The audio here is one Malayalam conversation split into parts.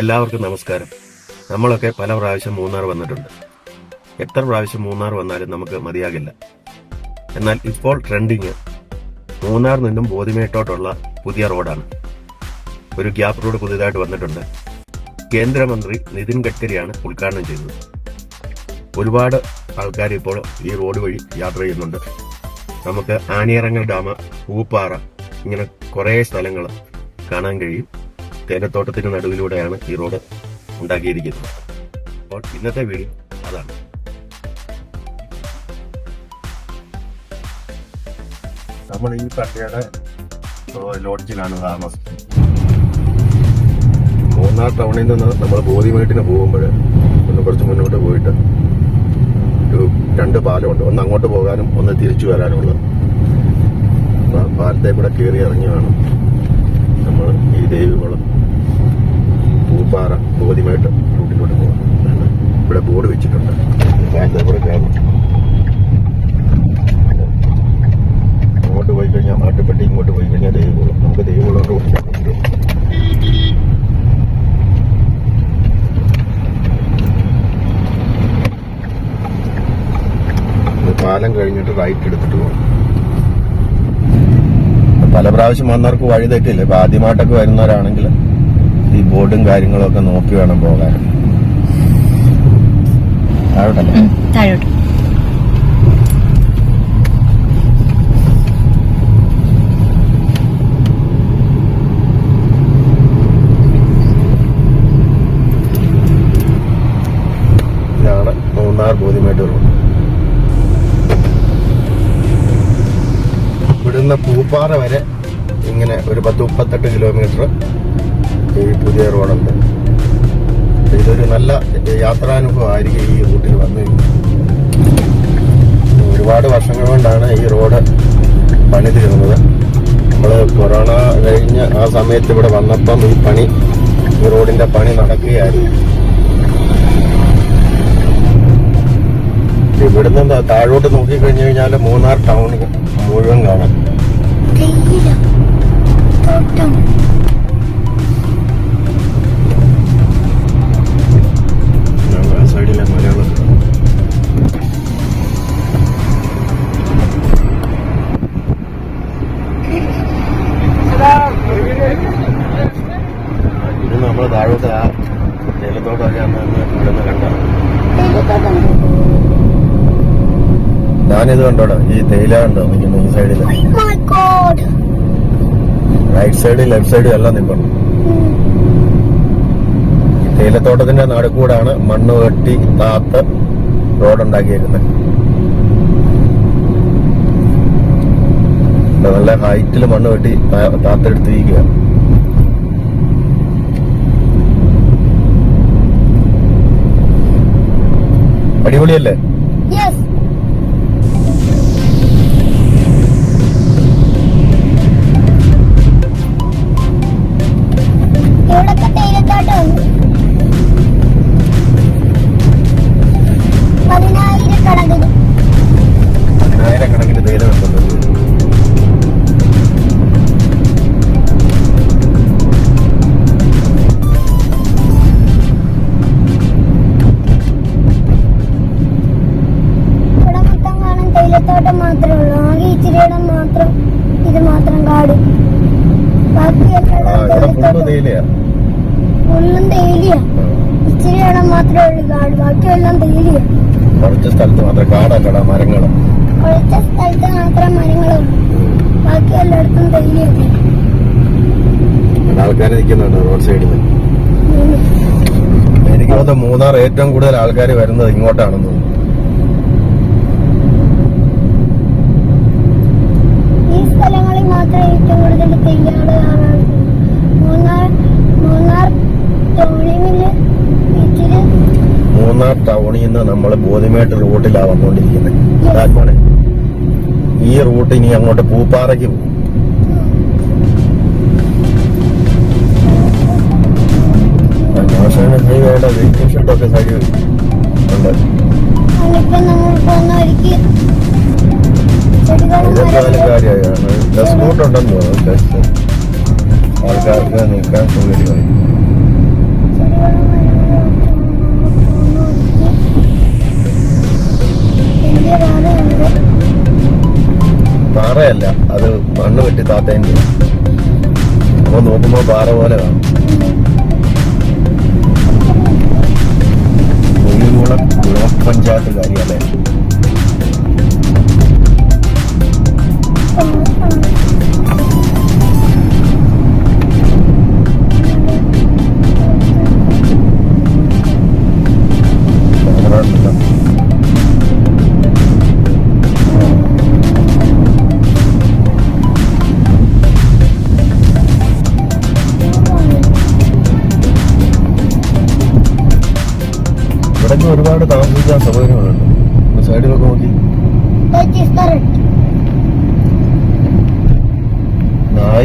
എല്ലാവർക്കും നമസ്കാരം. നമ്മളൊക്കെ പല പ്രാവശ്യം മൂന്നാർ വന്നിട്ടുണ്ട്. എത്ര പ്രാവശ്യം മൂന്നാർ വന്നാലും നമുക്ക് മതിയാകില്ല. എന്നാൽ ഇപ്പോൾ ട്രെൻഡിങ് മൂന്നാർ നിന്നും ബോധിമേട്ടോട്ടുള്ള പുതിയ റോഡാണ്. ഒരു ഗ്യാപ് റോഡ് പുതിയതായിട്ട് വന്നിട്ടുണ്ട്. കേന്ദ്രമന്ത്രി നിതിൻ ഗഡ്കരിയാണ് ഉദ്ഘാടനം ചെയ്തത് ഒരുപാട് ആൾക്കാർ ഇപ്പോൾ ഈ റോഡ് വഴി യാത്ര ചെയ്യുന്നുണ്ട്. നമുക്ക് ആനിയറങ്ങൽ ഡാം പൂപ്പാറ ഇങ്ങനെ കുറേ സ്ഥലങ്ങൾ കാണാൻ കഴിയും. തേയിലത്തോട്ടത്തിന് നടുവിലൂടെയാണ് ഈ റോഡ് ഉണ്ടാക്കിയിരിക്കുന്നത്. അപ്പോൾ ഇന്നത്തെ വീഡിയോ അതാണ്. നമ്മൾ ഈ പട്ടിയുടെ ലോഡ്ജിലാണ് താമസം മൂന്നാർ ടൗണിൽ നിന്ന് നമ്മൾ ബോധിമേട്ടിന് പോകുമ്പോൾ ഒന്ന് കുറച്ച് മുന്നോട്ട് പോയിട്ട് ഒരു രണ്ട് പാലമുണ്ട്. ഒന്ന് അങ്ങോട്ട് പോകാനും ഒന്ന് തിരിച്ചു ആ പാലത്തെ കൂടെ കയറി ഇറങ്ങി വേണം നമ്മൾ ഈ ദേവികുളം പൂപ്പാറ ബോധിമേട്ട് റൂട്ടിലൂടെ പോകാം ഇവിടെ ബോർഡ് വെച്ചിട്ടുണ്ട് പാലത്തെ കൂടെ കയറണം അങ്ങോട്ട് പോയി കഴിഞ്ഞാൽ മാട്ടുപ്പെട്ടി ഇങ്ങോട്ട് പോയി കഴിഞ്ഞാൽ ദേവികുളം നമുക്ക് ദേവികുളം റൂട്ടിൽ പാലം കഴിഞ്ഞിട്ട് റൈറ്റ് എടുത്തിട്ട് പോകും പല പ്രാവശ്യം വന്നവർക്ക് വഴി തെറ്റില്ല. ഇപ്പൊ ആദ്യമായിട്ടൊക്കെ വരുന്നവരാണെങ്കിൽ ഈ ബോർഡും കാര്യങ്ങളും ഒക്കെ നോക്കി വേണം പോകാൻ. താഴോട്ടല്ലേ? താഴോട്ട്. ഇതാണ് മൂന്നാർ ബോധിമേട്ട് റോഡ് ഇവിടുന്ന് പൂപ്പാറ വരെ ഇവിടെ ഈ പണി ഈ റോഡിന്റെ പണി നടക്കുകയായിരുന്നു. ഇവിടുന്ന് താഴോട്ട് നോക്കി കഴിഞ്ഞു കഴിഞ്ഞാൽ മൂന്നാർ ടൗൺ മുഴുവൻ കാണാം. ഞാനിത് കണ്ടോടാ? ഈ തേയില കണ്ടോ? നിൽക്കുന്ന ഈ സൈഡിൽ റൈറ്റ് സൈഡ് ലെഫ്റ്റ് സൈഡ് എല്ലാം നിൽക്കണം തേയിലത്തോട്ടത്തിന്റെ നടുക്കൂടാണ് മണ്ണ് വെട്ടി താത്ത് റോഡ് ഉണ്ടാക്കിയേക്കുന്നത് നല്ല ഹൈറ്റിൽ മണ്ണ് വെട്ടി താത്തെടുത്തിരിക്കുകയാണ്. താത്തെടുത്തിരിക്കുക അടിപൊളിയല്ലേ? യെസ് ആൾക്കാർ നിൽക്കുന്നുണ്ട് റോഡ് സൈഡിൽ എനിക്ക് തോന്നുന്നു മൂന്നാർ ഏറ്റവും കൂടുതൽ ആൾക്കാർ വരുന്നത് ഇങ്ങോട്ടാണെന്ന് തോന്നുന്നു. മൂന്നാർ ടൗണിൽ നിന്ന് നമ്മൾ ബോധിമേട്ട് റൂട്ടിലാ വന്നുകൊണ്ടിരിക്കുന്നത് ഈ റൂട്ട് ഇനി അങ്ങോട്ട് പൂപ്പാറയ്ക്ക് പോകും. വേണ്ട വെയിറ്റിംഗ് ഷെഡൊക്കെ സൈഡിൽ ഉണ്ട്. കാര്യമായി ബോട്ട് ഉണ്ടെന്ന് തോന്നുന്നു. ആൾക്കാർക്ക് നിൽക്കാൻ സൗകര്യമായി പാറയല്ല. അത് മണ്ണ് വെട്ടി താത്തേന്റെ. അപ്പൊ നോക്കുമ്പോ പാറ പോലെ കാണും. 我不家你叫这个你要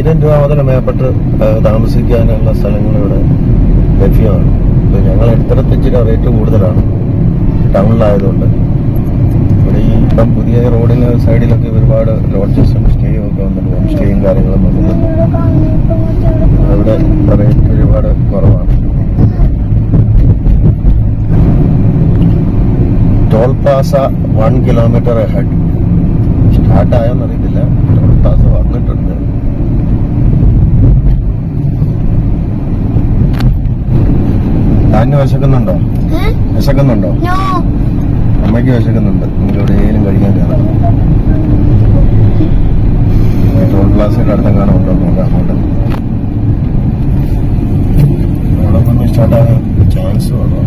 ആയിരം രൂപ മുതൽ മേപ്പെട്ട് താമസിക്കാനുള്ള സ്ഥലങ്ങൾ ഇവിടെ ലഭ്യമാണ്. ഇപ്പൊ ഞങ്ങൾ എടുത്തിടത്ത് ഇച്ചിരി റേറ്റ് കൂടുതലാണ് ടൗണിലായതുകൊണ്ട്. ഇവിടെ ഈ ഇപ്പം പുതിയ റോഡിന് സൈഡിലൊക്കെ ഒരുപാട് ലോഡ്ജസും സ്റ്റേയും ഒക്കെ വന്നിട്ട് ഹോം സ്റ്റേയും കാര്യങ്ങളും വന്നിട്ടുണ്ട്. അവിടെ റേറ്റ് ഒരുപാട് കുറവാണ്. Toll plaza one kilometre head start ആയെന്നറിയത്തില്ല toll plaza വന്നിട്ടുണ്ട് താന് വിശക്കുന്നുണ്ടോ? വിശക്കുന്നുണ്ടോ. അമ്മയ്ക്ക് വിശക്കുന്നുണ്ട്. നമുക്ക് എവിടെയെങ്കിലും കഴിക്കാൻ കയറാം. ടോൾ പ്ലാസയുടെ അടുത്തെങ്ങാനും ഉണ്ടോ നോക്കാം അങ്ങോട്ട് അവിടെ നിന്ന് സ്റ്റാർട്ടാകാൻ ചാൻസ് വേണോ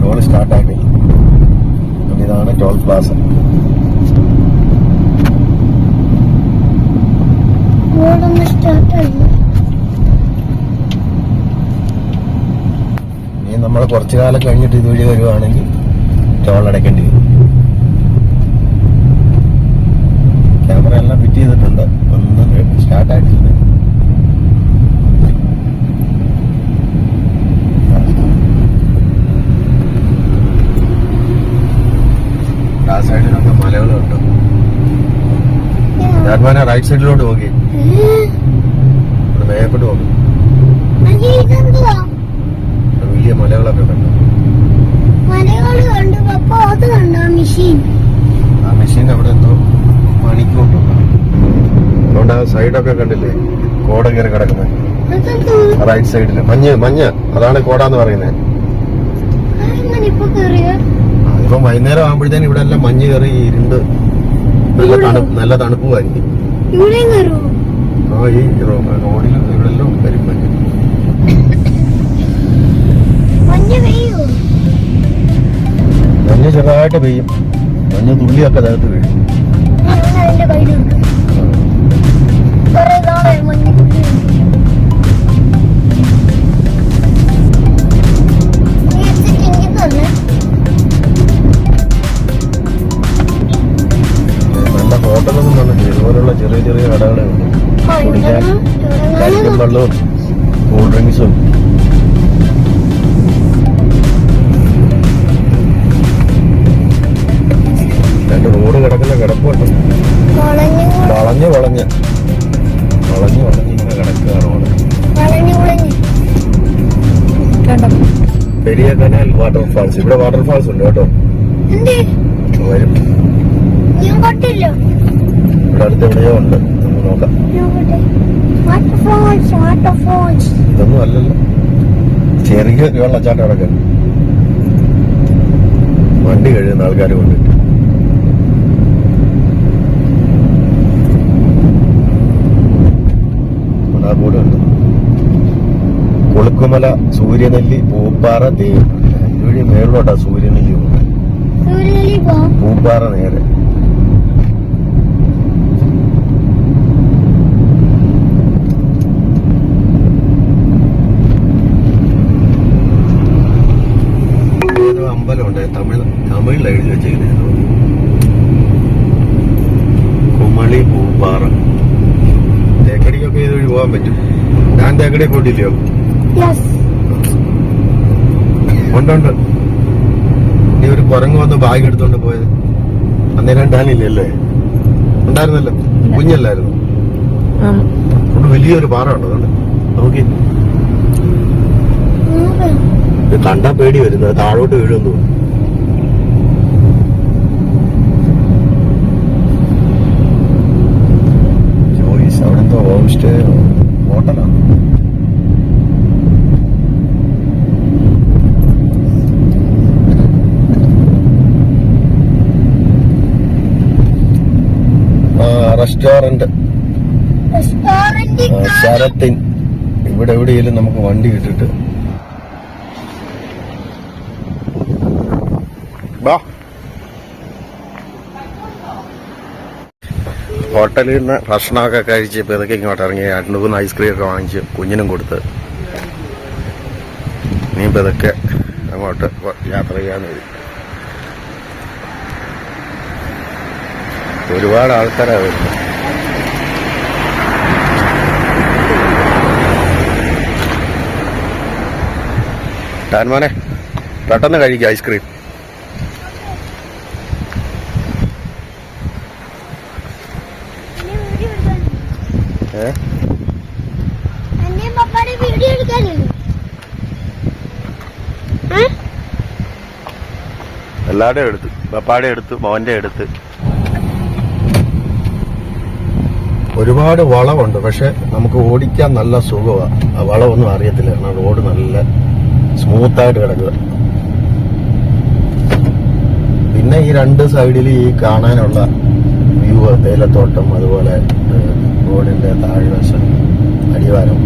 ടോൾ സ്റ്റാർട്ടാക്കി ഇതാണ് ടോൾ പ്ലാസ റോഡൊന്ന് സ്റ്റാർട്ട് ആയി ഇനി നമ്മൾ കുറച്ചു കാലം കഴിഞ്ഞിട്ട് ഇതുവഴി വരുവാണെങ്കിൽ ടോൾ അടയ്ക്കേണ്ടി വരും. ക്യാമറ എല്ലാം ഫിറ്റ് ചെയ്തിട്ടുണ്ട്. ഒന്നും സ്റ്റാർട്ട് ആയിട്ടില്ല. ആ സൈഡിലൊക്കെ മലകളുണ്ട്. ഞാൻമാനെ റൈറ്റ് സൈഡിലോട്ട് നോക്കി. മേപ്പെട്ട് ഇവിടെ വലിയ മലകളൊക്കെ കണ്ടു. അത് കണ്ടോ മെഷീൻ ആ മെഷീൻ അവിടെ എന്തോ പണിക്കൊണ്ടുണ്ട് അതുകൊണ്ട് ആ സൈഡൊക്കെ കണ്ടില്ലേ? കോട കയറി കിടക്കുന്നത് റൈറ്റ് സൈഡിൽ മഞ്ഞ് മഞ്ഞ്. അതാണ് കോടാന്ന് പറയുന്നത് ഇപ്പൊ വൈകുന്നേരം ആകുമ്പോഴത്തേന് ഇവിടെ എല്ലാം മഞ്ഞ് കയറി ഇരുണ്ട് നല്ല തണുപ്പ് നല്ല തണുപ്പുമായിരിക്കും. ആ ഈ റോഡിൽ മഞ്ഞ് ചെറുതായിട്ട് പെയ്യും. മഞ്ഞ് തുള്ളിയൊക്കെ തകർത്ത് വീഴും. നല്ല ഹോട്ടലൊന്നും വന്നിട്ട് ഇതുപോലുള്ള ചെറിയ ചെറിയ കടകളെ ഉണ്ട് കുടിക്കാൻ വെള്ളവും. പെരിയ കനാൽ വാട്ടർഫാൾസ് ഇവിടെ വാട്ടർഫാൾസ് ഉണ്ട് കേട്ടോ. വരും. ഇവിടെ അടുത്ത് എവിടെയോ ഉണ്ട്. നമുക്ക് നോക്കാം. ഇതൊന്നും അല്ലല്ലോ. ചെറിയ വെള്ളച്ചാട്ടം കിടക്കാൻ വണ്ടി കഴിയുന്ന ആൾക്കാർ കൊണ്ടിട്ട് ആ കൂടെ ഉണ്ട് കൊളുക്കുമല സൂര്യനെല്ലി പൂപ്പാറ തേ ഇവിടെ മേളോട്ടാ സൂര്യനെല്ലി പോകുന്നത് പൂപ്പാറ നേരെ. അമ്പലമുണ്ട്. തമിഴ് തമിഴിൽ എഴുതി വെച്ചിരിക്കുന്നത്. കുമളി പൂപ്പാറ തേക്കടിക്കൊക്കെ ഇതുവഴി പോകാൻ പറ്റും. ഞാൻ തേക്കടി പോയിട്ടില്ലയോ? ഉണ്ടുണ്ട് നീ ഒരു കുരങ്ങ് വന്ന് ബാഗ് എടുത്തോണ്ട് പോയത്. അന്നേരം ഡാനില്ലല്ലേ ഉണ്ടായിരുന്നല്ലോ. കുഞ്ഞല്ലായിരുന്നു. അവിടെ വലിയൊരു പാറ ഉണ്ട് അതുകൊണ്ട് നോക്കി. കണ്ടാ പേടി വരുന്നത് താഴോട്ട് വീഴുന്നു ജോയിസ് അവിടെന്തോ ഹോം സ്റ്റേ ഹോട്ടലാണ് റെസ്റ്റോറന്റ്. ശരത്തിൻ. ഇവിടെ എവിടെയെങ്കിലും നമുക്ക് വണ്ടി ഇട്ടിട്ട് ഹോട്ടലിൽ നിന്ന് ഭക്ഷണമൊക്കെ കഴിച്ച് പെതുക്കെ ഇങ്ങോട്ട് ഇറങ്ങി രണ്ട് മൂന്ന് ഐസ്ക്രീം ഒക്കെ വാങ്ങിച്ച് കുഞ്ഞിനും കൊടുത്ത്. ഇനിയും പെതുക്കെ അങ്ങോട്ട് യാത്ര ചെയ്യാൻ വരും. ഒരുപാട് ആൾക്കാരാണ് വരുന്നത്. ടാൻമോനെ പെട്ടെന്ന് കഴിക്കുക ഐസ്ക്രീം. ഏ? എടുക്കാനില്ല? എല്ലാവരുടെയും എടുത്ത് പപ്പാടെ എടുത്ത് മോന്റെ എടുത്ത്. ഒരുപാട് വളമുണ്ട് പക്ഷെ നമുക്ക് ഓടിക്കാൻ നല്ല സുഖമാണ് ആ വളമൊന്നും അറിയത്തില്ല. കാരണം റോഡ് നല്ല സ്മൂത്തായിട്ട് കിടക്കുക പിന്നെ ഈ രണ്ട് സൈഡിൽ ഈ കാണാനുള്ള വ്യൂ തേയിലത്തോട്ടം അതുപോലെ റോഡിന്റെ താഴ്വശം അടിവാരം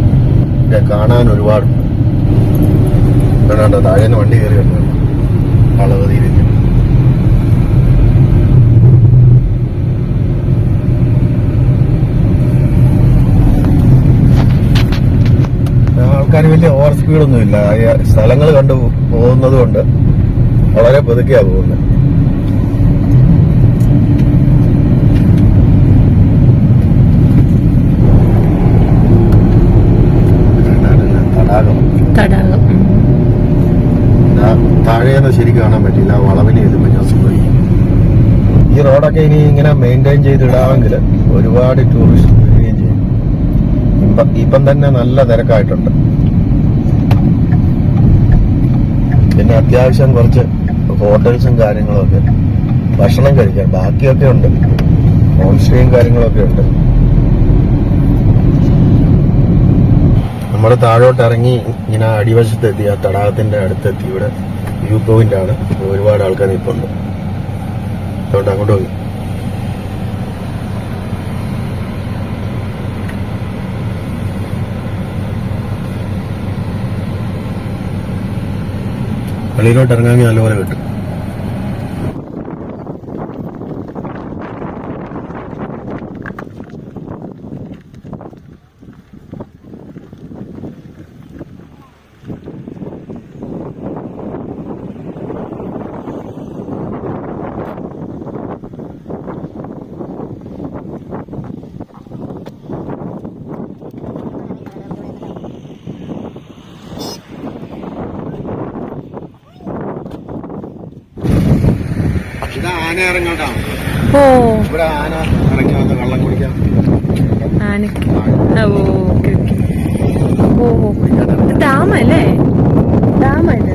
ഒക്കെ കാണാൻ ഒരുപാടുണ്ട്. താഴേന്ന് വണ്ടി കയറി വരുന്നത് അളവ് ആൾക്കാർ വലിയ ഓവർ സ്പീഡൊന്നുമില്ല. സ്ഥലങ്ങൾ കണ്ടു പോകുന്നത് കൊണ്ട് വളരെ പതുക്കെയാ പോകുന്നത്. താഴേന്ന് ശരിക്കും കാണാൻ പറ്റില്ല വളവിന് സുഖം ഈ റോഡൊക്കെ ഇനി ഇങ്ങനെ മെയിന്റെയിൻ ചെയ്തിടാമെങ്കിൽ ഒരുപാട് ടൂറിസ്റ്റ് ഇപ്പം തന്നെ നല്ല തിരക്കായിട്ടുണ്ട്. പിന്നെ അത്യാവശ്യം കുറച്ച് ഹോട്ടൽസും കാര്യങ്ങളൊക്കെ ഭക്ഷണം കഴിക്കാൻ ബാക്കിയൊക്കെ ഉണ്ട്. ഹോം സ്റ്റേയും കാര്യങ്ങളൊക്കെ ഉണ്ട്. നമ്മൾ താഴോട്ട് ഇറങ്ങി ഇങ്ങനെ അടിവശത്തെത്തി ആ തടാകത്തിന്റെ അടുത്തെത്തി. ഇവിടെ വ്യൂ പോയിന്റ് ആണ്. ഒരുപാട് ആൾക്കാർ നിൽപ്പുണ്ട് അതുകൊണ്ട് അങ്ങോട്ട് പോയി. വെളിയിലോട്ട് ഇറങ്ങാമെങ്കിൽ നല്ലപോലെ കിട്ടും ഇത് ആന ഇറങ്ങോട്ടാണ് ഓ ഇവിടെ ഓ ഓക്കെ ഓക്കെ. ഓ ഓ ഇത് ഡാമല്ലേ? ഡാമല്ലേ?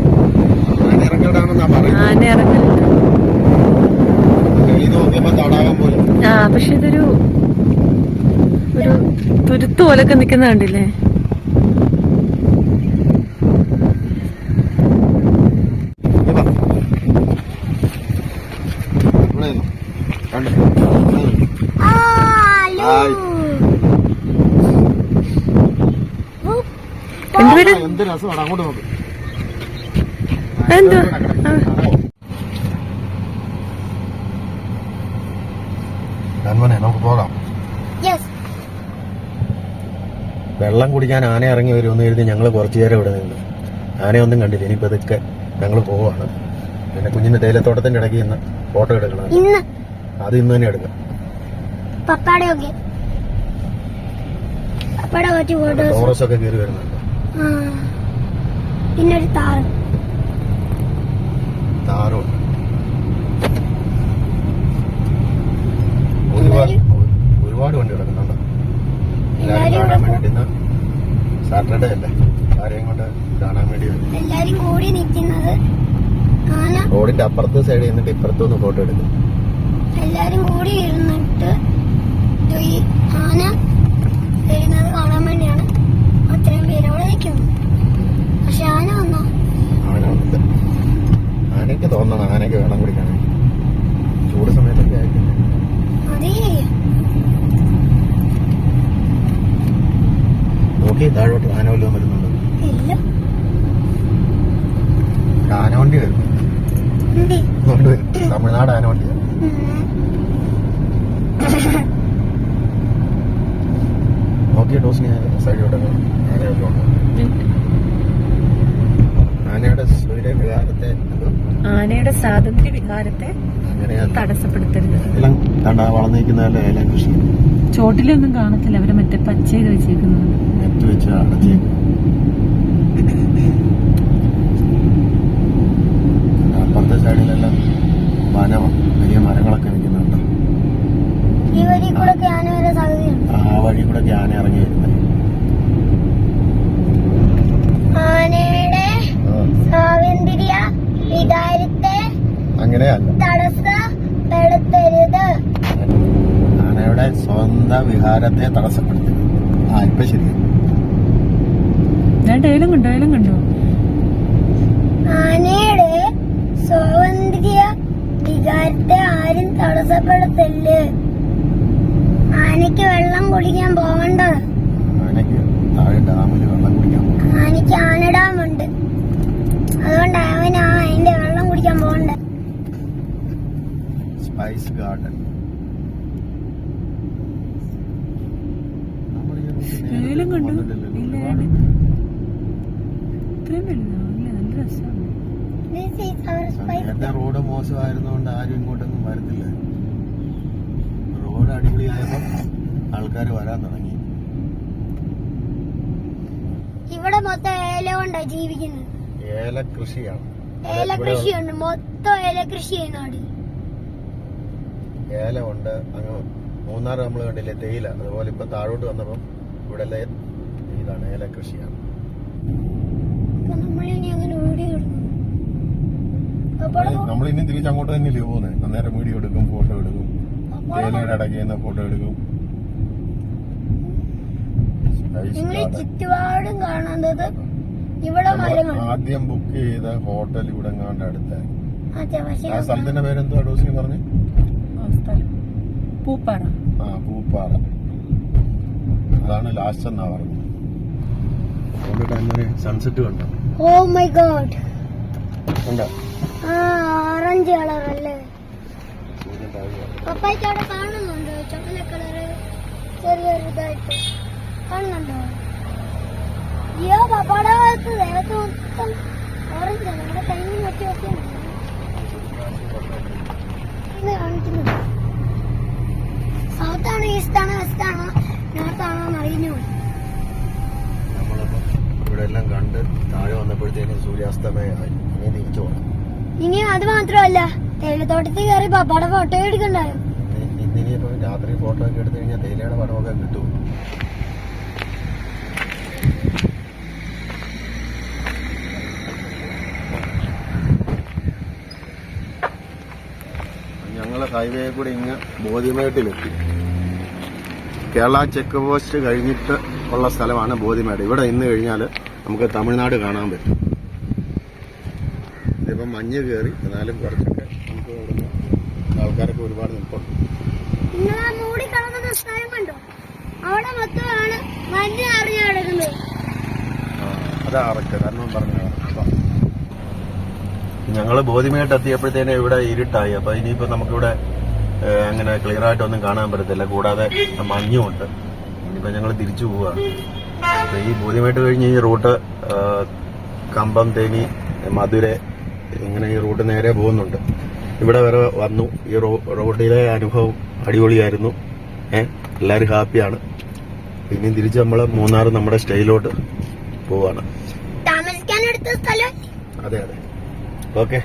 ആന ആ പക്ഷെ ഇതൊരു ഒരു തുരുത്ത് പോലൊക്കെ നിക്കുന്ന കണ്ടില്ലേ ഇതാ. ഇവിടെ ഇരുന്നോ. കണ്ടോ? ഇവിടെ ഇരുന്നോ. ഹായ്. എന്തുപേര് വേണം. അങ്ങോട്ട് നോക്ക്. എന്തോ? ആ, നന്മനെ നമുക്ക് പോകാം. യെസ് വെള്ളം കുടിക്കാൻ ആന ഇറങ്ങി വരും വരുമെന്ന് കരുതി ഞങ്ങൾ കുറച്ചു നേരം ഇവിടെ നിന്ന്. ആനയൊന്നും കണ്ടില്ല. ഇനിയിപ്പോ ഇതൊക്കെ ഞങ്ങൾ പോവാണ്. പിന്നെ കുഞ്ഞിന്റെ തേയിലത്തോട്ടത്തിന്റെ ഇടയ്ക്ക് ഇന്ന് ഫോട്ടോ എടുക്കണം. ഇന്ന്? അത് ഇന്ന് തന്നെ എടുക്കാം. ഫോട്ടോസ്. ടോറസ് ഒക്കെ കയറി വരുന്നുണ്ട്. പിന്നെ ഒരു താറ്? ഒരുപാട് ഒരുപാട് വണ്ടി കിടക്കുന്നുണ്ട്. സാറ്റർഡേ അല്ലേ? ആരെയും കൊണ്ട് കാണാൻ വേണ്ടി എല്ലാരും കൂടി നിൽക്കും അപ്പുറത്തെ സൈഡിൽ നിന്നിട്ട് ഇപ്പുറത്തുനിന്ന് ഫോട്ടോ എടുക്കും. എല്ലാരും കൂടി ഇരുന്നിട്ട് ഈ ആന വരുന്നത് കാണാൻ വേണ്ടിയാണ്. അത്രയും പേരോടെ നിൽക്കുന്നത് പക്ഷെ വന്നോ ആന ഉണ്ട് ആനയ്ക്ക് തോന്നണം ആനയ്ക്ക് വെള്ളം കുടിക്കാൻ. ചൂട് സമയത്തൊക്കെ ആയിട്ടില്ല നോക്കി താഴോട്ട് ആന വല്ലതും വരുന്നുണ്ട്? ആനവണ്ടി ആന വണ്ടി വരുന്നു ഉണ്ട് കൊണ്ട് വരും തമിഴ്നാട് ആന നോക്കിയ ഡോസിന് സൈഡിലോട്ട് ആനയൊക്കെ ഉണ്ടോ? ആനയുടെ സൂര്യവികാരത്തെ ആനയുടെ സ്വാതന്ത്ര്യ വികാരത്തെ തടസ്സപ്പെടുത്തരുത്. ചോട്ടിലൊന്നും കാണത്തില്ല. അവർ മറ്റേ പച്ച ചെയ്ത് വെച്ചേക്കുന്നത്. നെറ്റ് വെച്ച് അടച്ചേക്കും അപ്പുറത്തെ സൈഡിലെല്ലാം വനമാണ് വലിയ മരങ്ങളൊക്കെ നിൽക്കുന്നുണ്ട്. ആ വഴി കൂടെ ആന ഇറങ്ങി വരുന്നത് ആനയുടെ സ്വാതന്ത്ര്യ വികാരത്തെ അങ്ങനെയല്ല തടസ്സപ്പെടുത്തരുത് ആനയുടെ സ്വന്തം വിഹാരത്തെ തടസ്സപ്പെടുത്തി. ആ ഇപ്പൊ ശരി ഞാൻ ഡയലും കണ്ടോ ഡയലും കണ്ടോ ആനയുടെ സ്വാതന്ത്ര്യ വികാരത്തെ ആരും തടസ്സപ്പെടുത്തല്ലേ? ആനയ്ക്ക് വെള്ളം കുടിക്കാൻ പോകണ്ട. ആനയ്ക്ക് താഴെ ഡാമിൽ വെള്ളം കുടിക്കാൻ ആനയ്ക്ക് അതുകൊണ്ട് അവൻ ആ അതിന്റെ വെള്ളം കുടിക്കാൻ പോകണ്ട? Spice garden. ഡയലും കണ്ടു. ഇല്ല ഇത്രയും വലുതാ? ഇല്ല നല്ല രസമാണ്. This is our spice നേരത്തെ റോഡ് മോശമായിരുന്നോണ്ട് ആരും ഇങ്ങോട്ടൊന്നും വരത്തില്ല. റോഡ് അടിപൊളിയായപ്പോ ആൾക്കാർ വരാൻ തുടങ്ങി. ഇവിടെ മൊത്തം ഏല കൊണ്ടാ ജീവിക്കുന്നത്. ഏല കൃഷിയാണ് ഏല കൃഷിയുണ്ട് മൊത്തം ഏല കൃഷി ചെയ്യുന്നോടി ഏലമുണ്ട്. അങ്ങ് മൂന്നാർ നമ്മൾ കണ്ടില്ലേ തേയില. അതുപോലെ ഇപ്പൊ താഴോട്ട് വന്നപ്പം ഇവിടെ ഇതാണ് ഏല കൃഷിയാണ്. നമ്മളിനി അങ്ങനെ വീഡിയോ എടുക്കും അപ്പോൾ നമ്മൾ ഇനി തിരിച്ച് അങ്ങോട്ട് തന്നെയല്ലേ പോകുന്നത് അന്നേരം വീഡിയോ എടുക്കും ഫോട്ടോ എടുക്കും. തേയിലയുടെ ഇടയ്ക്ക് നിന്ന് ഫോട്ടോ എടുക്കും. ചുറ്റുപാടും കാണുന്നത് ഇവിടെ ആദ്യം ബുക്ക് ചെയ്ത ഹോട്ടൽ ഇവിടെ എങ്ങാണ്ട് അടുത്ത്? ആ സ്ഥലത്തിന്റെ പേരെന്തോ ഡോസി പറഞ്ഞു? പൂപ്പാറ. ആ പൂപ്പാറ. അതാണ് ലാസ്റ്റ് എന്നാ പറഞ്ഞത് സൺസെറ്റ് കണ്ടോ? ഓ മൈ ഗോഡ് കണ്ടോ? ആ ഓറഞ്ച് കളർ അല്ലേ? പപ്പായ്ക്ക് അവിടെ കാണുന്നുണ്ടോ? ചോക്ലേറ്റ് കളറ് ചെറിയൊരു ഇതായിട്ട്. കാണുന്നുണ്ടോ? അയ്യോ പപ്പാടെ ഭാഗത്ത് ദേഹത്ത് മൊത്തം ഓറഞ്ച് നമ്മുടെ കയ്യിൽ വെച്ച് വെക്കുന്നുണ്ട് വെസ്റ്റാണോ നോർത്താണോ അറിയുന്നു നമ്മളപ്പോ ഇവിടെ എല്ലാം കണ്ട് താഴെ വന്നപ്പോഴത്തേക്കും സൂര്യാസ്തമയമായി ഇനി തിരിച്ചു പോകണം ഇനിയും അത് മാത്രമല്ല തേയിലത്തോട്ടത്തിൽ കയറി ഫോട്ടോ എടുക്കണ്ടായോ? ഇനി- ഇന്നിനിയിപ്പോ രാത്രി ഫോട്ടോ ഒക്കെ എടുത്തു കഴിഞ്ഞാൽ തേയിലയുടെ പടമൊക്കെ കിട്ടും. ഞങ്ങൾ ഹൈവേ കൂടെ ഇങ്ങ് ബോധ്യമേട്ടിലെത്തി കേരള ചെക്ക് പോസ്റ്റ് കഴിഞ്ഞിട്ട് ഉള്ള സ്ഥലമാണ് ബോധിമേട്. ഇവിടെ ഇന്ന് കഴിഞ്ഞാൽ നമുക്ക് തമിഴ്നാട് കാണാൻ പറ്റും. ഇതിപ്പം മഞ്ഞ് കയറി എന്നാലും കുറച്ചൊക്കെ നമുക്ക് ഇവിടുന്ന് ആൾക്കാരൊക്കെ ഒരുപാട് നിൽപ്പുണ്ട് അവിടെ അതാ അറക്ക് കാരണം പറഞ്ഞു ഞങ്ങൾ ബോധിമേട്ട് എത്തിയപ്പോഴത്തേനും ഇവിടെ ഇരുട്ടായി. അപ്പൊ ഇനിയിപ്പോ നമുക്കിവിടെ അങ്ങനെ ക്ലിയർ ആയിട്ടൊന്നും കാണാൻ പറ്റത്തില്ല. കൂടാതെ മഞ്ഞുമുണ്ട്. ഇനിയിപ്പോ ഞങ്ങൾ തിരിച്ചു പോവാണ്. അപ്പൊ ഈ ബോധ്യമായിട്ട് കഴിഞ്ഞ് ഈ റൂട്ട് കമ്പം തേനി മധുര ഇങ്ങനെ ഈ റൂട്ട് നേരെ പോകുന്നുണ്ട്. ഇവിടെ വരെ വന്നു. ഈ റോഡിലെ അനുഭവം അടിപൊളിയായിരുന്നു. ഏഹ് എല്ലാവരും ഹാപ്പിയാണ്. പിന്നെയും തിരിച്ച് നമ്മൾ മൂന്നാർ നമ്മുടെ സ്റ്റൈലോട്ട് പോവാണ്. അതെ അതെ. ഓക്കെ.